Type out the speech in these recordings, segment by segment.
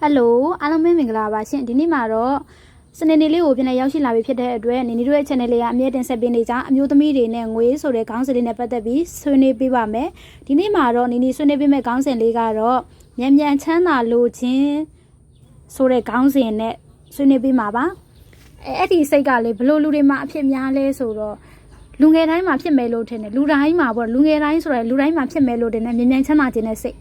ဟယ်လိုအားလုံးပဲမင်္ဂလာပါရှင်ဒီနေ့မှာတော့စနေနေ့လေးကိုပြန်လည်ရောက်ရှိလာပြီဖြစ်တဲ့အတွက်နေနေတို့ရဲ့ channel လေးကအမြဲတင်ဆက်ပေးနေကြအမျိုးသမီးတွေနဲ့ငွေဆိုတဲ့ခေါင်းစဉ်လေးနဲ့ပတ်သက်ပြီးဆွေးနွေးပေးပါမယ်ဒီနေ့မှာတော့နေနေဆွေးနွေးပေးမယ့်ခေါင်းစဉ်လေးကတော့မြန်မြန်ချမ်းသာလိုခြင်းဆိုတဲ့ခေါင်းစဉ်နဲ့ဆွေးနွေးပေးမှာပါအဲအဲ့ဒီစိတ်ကလေဘလို့လူတွေမှာအဖြစ်များလဲဆိုတော့လူငယ်တိုင်းမှာဖြစ်မယ်လို့ထင်တယ်လူတိုင်းမှာပေါ့လူငယ်တိုင်းဆိုတော့လူတိုင်းမှာဖြစ်မယ်လို့တင်တယ်မြန်မြန်ချမ်းသာခြင်းနဲ့စိတ်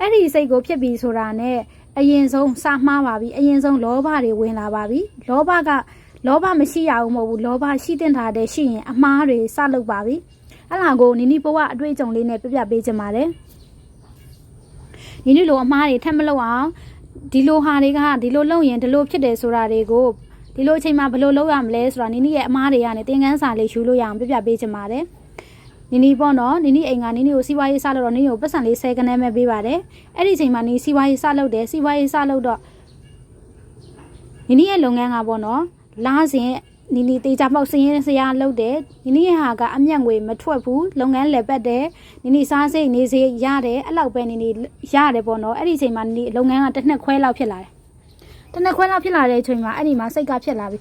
အဲ့ဒီစိတ်ကိုဖြစ်ပြီးဆိုတာနဲ့ အရင်ဆုံးစမှားပါပြီအရင်ဆုံးလောဘတွေဝင်လာပါပြီလောဘကလောဘမရှိရဘူးမဟုတ်ဘူးလောဘရှိတင်ထားတဲ့ရှိရင်အမှားတွေစလုပ်ပါပြီအဲ့လာကိုနီနီဘဝအတွေ့အကြုံလေးနဲ့ပြပြပေးချင်ပါတယ်နီနီလိုအမှားတွေထပ်မလုပ်အောင်ဒီလိုဟာတွေကဒီလိုလုပ်ရင်ဒီလိုဖြစ်တယ်ဆိုတာတွေကိုဒီလိုအချိန်မှာဘယ်လိုလုပ်ရမလဲဆိုတာနီနီရဲ့အမှားတွေကနေသင်ခန်းစာလေးယူလို့ရအောင်ပြပြပေးချင်ပါတယ် နီနီပေါ့နော်နီနီအိမ်ကနီနီကိုစီးပွားရေးစလုပ်တော့နီနီကိုပတ်စံလေး10ခန်းနဲ့ပဲပေးပါတယ်အဲ့ဒီအချိန်မှာနီစီးပွားရေးစလုပ်တယ်စီးပွားရေးစလုပ်တော့နီနီရဲ့လုပ်ငန်းကပေါ့နော်လားစဉ်နီနီတေချာပေါက်စင်းရင်စရာလုပ်တယ်နီနီရဲ့ဟာကအမျက်ငွေမထွက်ဘူးလုပ်ငန်းလည်းပတ်တယ်နီနီစားစိတ်နေစေရတယ်အဲ့လောက်ပဲနီနီရတယ်ပေါ့နော်အဲ့ဒီအချိန်မှာနီနီလုပ်ငန်းကတစ်နှစ်ခွဲလောက်ဖြစ်လာတယ်တစ်နှစ်ခွဲလောက်ဖြစ်လာတဲ့အချိန်မှာအဲ့ဒီမှာစိတ်ကဖြစ်လာပြီ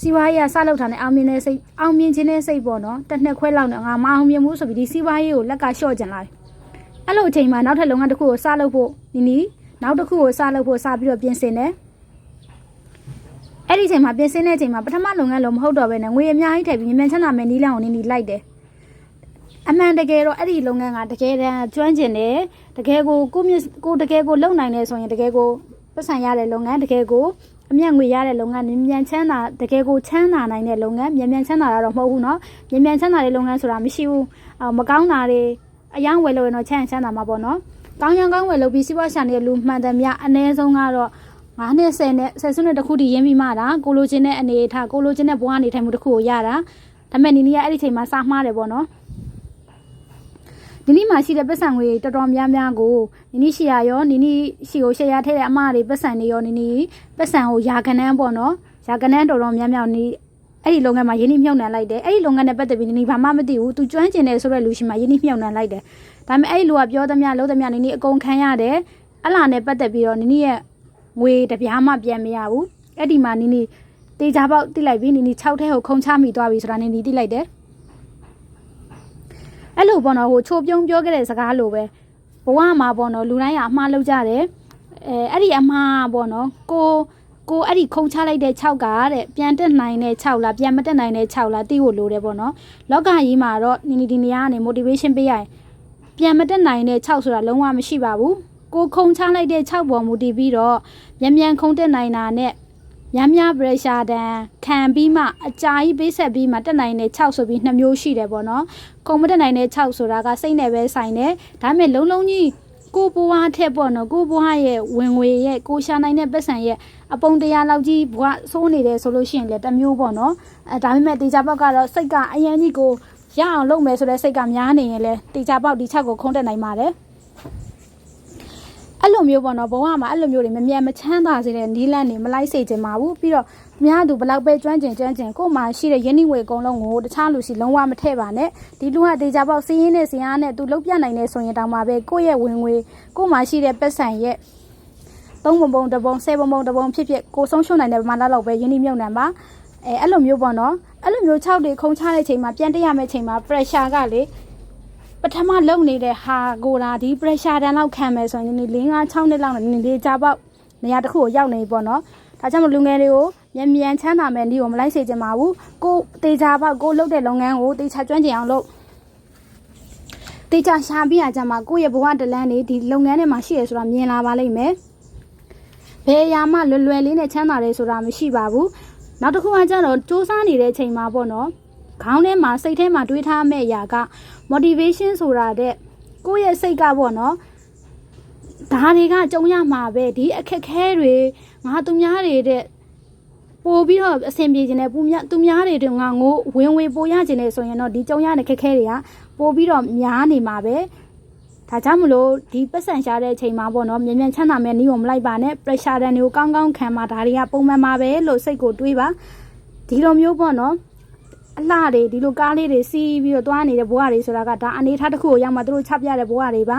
စီးပွားရေးကစလောက်တာနဲ့အောင်မြင်တဲ့စိတ်အောင်မြင်ခြင်းတဲ့စိတ်ပေါ့နော်တစ်နှစ်ခွဲလောက်နဲ့ငါမအောင်မြင်ဘူးဆိုပြီးဒီစီးပွားရေးကိုလက်ကလျှော့ကျင်လာတယ်အဲ့လိုအချိန်မှာနောက်ထပ်လုပ်ငန်းတစ်ခုကိုစလုပ်ဖို့နီနီနောက်တစ်ခုကိုစလုပ်ဖို့စပြီးတော့ပြင်ဆင်တယ်အဲ့ဒီအချိန်မှာပြင်ဆင်တဲ့အချိန်မှာပထမလုပ်ငန်းလုံးမဟုတ်တော့ဘဲနဲ့ငွေအများကြီးထည့်ပြီးမြန်မြန်ချမ်းသာမယ်နီးလန်းကိုနီနီလိုက်တယ်အမှန်တကယ်တော့အဲ့ဒီလုပ်ငန်းကတကယ်တမ်းကျွမ်းကျင်တယ်တကယ်ကိုကိုမြကိုတကယ်ကိုလုံနိုင်တယ်ဆိုရင်တကယ်ကိုပတ်စံရတဲ့လုပ်ငန်းတကယ်ကို အမျက်ငွေရတဲ့လုပ်ငန်းမြန်မြန်ချမ်းသာတကယ်ကိုချမ်းသာနိုင်တဲ့လုပ်ငန်းမြန်မြန်ချမ်းသာတာတော့မဟုတ်ဘူးเนาะမြန်မြန်ချမ်းသာတဲ့လုပ်ငန်းဆိုတာမရှိဘူးအော်မကောင်းတာတွေအယောင်းဝယ်လို့ရင်တော့ချမ်းချမ်းသာမှာပေါ့เนาะကောင်းရန်ကောင်းဝယ်လို့ပြီးစီးပွားရှာနေတဲ့လူမှန်တယ်မြအ ਨੇ ဆုံးကတော့9နဲ့10နဲ့10ဆွနဲ့တစ်ခုတည်းရင်းပြီးမှတာကိုလိုချင်တဲ့အနေထားကိုလိုချင်တဲ့ဘဝနေထိုင်မှုတစ်ခုကိုရတာဒါပေမဲ့နီနီကအဲ့ဒီချိန်မှာစားမှားတယ်ပေါ့เนาะ နီနီမှာရှိတဲ့ပတ်စံငွေတော်တော်များများကိုနီနီရှိရရောနီနီရှိကိုရှယ်ယာထည့်တဲ့အမတွေပတ်စံတွေရောနီနီပတ်စံကိုယာကနန်းပေါ့နော်ယာကနန်းတော်တော်များများနီအဲ့ဒီလုပ်ငန်းမှာယင်းနှမြုပ်နှံလိုက်တယ်အဲ့ဒီလုပ်ငန်းနဲ့ပတ်သက်ပြီးနီနီဘာမှမသိဘူးသူကျွမ်းကျင်တယ်ဆိုတဲ့လူရှိမှယင်းနှမြုပ်နှံလိုက်တယ်ဒါပေမဲ့အဲ့ဒီလူကပြောသမျှလုံးသမျှနီနီအကုန်ခံရတယ်အလားနဲ့ပတ်သက်ပြီးတော့နီနီရဲ့ငွေတပြားမှပြန်မရဘူးအဲ့ဒီမှာနီနီတေချာပေါက်တိလိုက်ပြီးနီနီ6ထဲကိုခုံချမိသွားပြီဆိုတာနီနီတိလိုက်တယ် အဲ့လိုပေါ့နော်ဟိုချိုးပြုံးပြောခဲ့တဲ့စကားလိုပဲဘဝမှာပေါ့နော်လူတိုင်းကအမှားလုပ်ကြတယ်အဲအဲ့ဒီအမှားပေါ့နော်ကိုကိုအဲ့ဒီခုံချလိုက်တဲ့6ကတဲ့ပြန်တက်နိုင်တဲ့6လားပြန်မတက်နိုင်တဲ့6လားသိဖို့လိုတယ်ပေါ့နော်လောကကြီးမှာတော့နီနီဒီနေရာကနေ motivation ပေးရရင်ပြန်မတက်နိုင်တဲ့6ဆိုတာလုံးဝမရှိပါဘူးကိုခုံချလိုက်တဲ့6ပေါ်မူတည်ပြီးတော့မြန်မြန်ခုံတက်နိုင်တာနဲ့ များများ pressure တန်ခံပြီးမှအကြာကြီးပေးဆက်ပြီးမှတက်နိုင်တဲ့6ဆိုပြီးနှစ်မျိုးရှိတယ်ပေါ့နော်ကုံမတက်နိုင်တဲ့6ဆိုတာကစိတ်နဲ့ပဲဆိုင်တယ်ဒါပေမဲ့လုံးလုံးကြီးကိုဘွားထက်ပေါ့နော်ကိုဘွားရဲ့ဝင်ငွေရဲ့ကိုရှာနိုင်တဲ့ပတ်စံရဲ့အပုံတရားလောက်ကြီးဘွားစိုးနေတယ်ဆိုလို့ရှိရင်လည်းတစ်မျိုးပေါ့နော်အဲဒါပေမဲ့တေချာပေါက်ကတော့စိတ်ကအရင်ကြီးကိုရအောင်လုပ်မယ်ဆိုတဲ့စိတ်ကများနေရင်လည်းတေချာပေါက်ဒီ6ကိုခုံးတက်နိုင်ပါတယ် အဲ့လိုမျိုးပေါ့နော်ဘဝမှာအဲ့လိုမျိုးတွေမမြန်မချမ်းသာစေတဲ့နီးလန်းတွေမလိုက်စေချင်ပါဘူးပြီးတော့များသူဘလောက်ပဲကျွမ်းကျင်ကျွမ်းကျင်ကို့မှာရှိတဲ့ယင်းနှိဝေအကုန်လုံးကိုတခြားလူစီလုံးဝမထည့်ပါနဲ့ဒီလူကတေချာပေါက်စီးရင်းနဲ့စင်အားနဲ့သူလုတ်ပြနိုင်နေဆိုရင်တောင်မှပဲကိုယ့်ရဲ့ဝင်ငွေကို့မှာရှိတဲ့ပတ်စံရဲ့သုံးပုံပုံတစ်ပုံဆယ်ပုံပုံတစ်ပုံဖြစ်ဖြစ်ကိုဆုံးရှုံးနိုင်တဲ့ပမာဏလောက်ပဲယင်းနှိမြုပ်နှံပါအဲအဲ့လိုမျိုးပေါ့နော်အဲ့လိုမျိုး6တွေခုံချတဲ့ချိန်မှာပြန်တက်ရမယ့်ချိန်မှာ pressure ကလေပ ထမလုံနေတဲ့ဟာကိုလာဒီ pressure တန်းလောက်ခံမယ်ဆိုရင်ဒီ၄၅6နှစ်လောက်နဲ့နေလေးကြပေါက်နေရာတစ်ခုကိုရောက်နေပြီပေါ့နော်ဒါကြောင့်မလူငယ်တွေကိုမြန်မြန်ချမ်းသာမယ်ဒီကိုမလိုက်စေချင်ပါဘူးကိုတေချာပေါက်ကိုလုပ်တဲ့လုပ်ငန်းကိုတေချာကျွမ်းကျင်အောင်လုပ်တေချာရှာပြီးရကြမှာကိုယ့်ရဲ့ဘဝတလန်းနေဒီလုပ်ငန်းထဲမှာရှိရဆိုတာမြင်လာပါလိမ့်မယ်ဘယ်အရာမှလွယ်လွယ်လေးနဲ့ချမ်းသာတယ်ဆိုတာမရှိပါဘူးနောက်တစ်ခုကကျတော့စူးစမ်းနေတဲ့အချိန်မှာပေါ့နော် ခေါင်းထဲမှာစိတ်ထဲမှာတွေးထားမဲ့အရာက motivation ဆိုတာတဲ့ကိုယ့်ရဲ့စိတ်ကပေါ့နော်ဒါတွေကကြုံရမှာပဲဒီအခက်ခဲတွေငါသူများတွေတဲ့ပို့ပြီးတော့အဆင်ပြေခြင်းနဲ့ပူများသူများတွေတို့ငါငိုဝင်ဝင်ပို့ရခြင်းနဲ့ဆိုရင်တော့ဒီကြုံရတဲ့ခက်ခဲတွေကပို့ပြီးတော့များနေမှာပဲဒါကြောင့်မလို့ဒီပတ်စံရှာတဲ့အချိန်မှာပေါ့နော်မြန်မြန်ချမ်းသာမဲ့နီးကိုမလိုက်ပါနဲ့ pressure တန်တွေကိုကောင်းကောင်းခံမှာဒါတွေကပုံမှန်ပါပဲလို့စိတ်ကိုတွေးပါဒီလိုမျိုးပေါ့နော် အလှတွေဒီလိုကားလေးတွေစီးပြီးတော့သွားနေတဲ့ဘဝတွေဆိုတာကဒါအနေထားတစ်ခုကိုရောက်မှသူတို့ချပြတဲ့ဘဝတွေပါ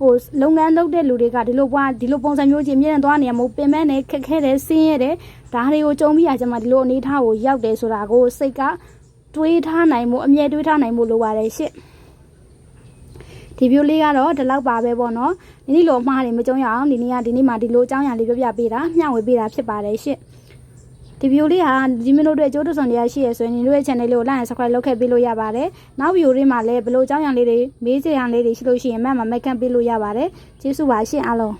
ဟိုလုပ်ငန်းလုပ်တဲ့လူတွေကဒီလိုပွားဒီလိုပုံစံမျိုးကြီးအမြဲတမ်းသွားနေရမို့ပင်မနဲ့ခက်ခဲတယ်ဆင်းရဲတယ်ဒါတွေကိုကြုံပြီးရကျမဒီလိုအနေအထားကိုရောက်တယ်ဆိုတာကိုစိတ်ကတွေးထားနိုင်မှုအမြဲတွေးထားနိုင်မှုလိုပါတယ်ရှင့်ဒီဗီဒီယိုလေးကတော့ဒီလောက်ပါပဲပေါ့နော်ဒီနေ့လိုအမှားတွေမကြုံရအောင်ဒီနေ့ကဒီနေ့မှဒီလိုအကြောင်းအရာလေးပြပြပေးတာမျှဝေပေးတာဖြစ်ပါတယ်ရှင့် ဒီဗီဒီယိုလေးဟာဒီမင်းတို့တွေအကျိုးတဆုံးတရားရှိရဆိုရင်ညီတို့ရဲ့ channel လေးကို like and subscribe လုပ်ခဲ့ပေးလို့ရပါတယ်နောက်ဗီဒီယိုလေးမှာလည်းဘယ်လိုအကြောင်းအရာလေးတွေမေးစရာလေးတွေရှိလို့ရှိရင်မှတ်မှာ make up ပေးလို့ရပါတယ်ကျေးဇူးပါရှင့်အားလုံး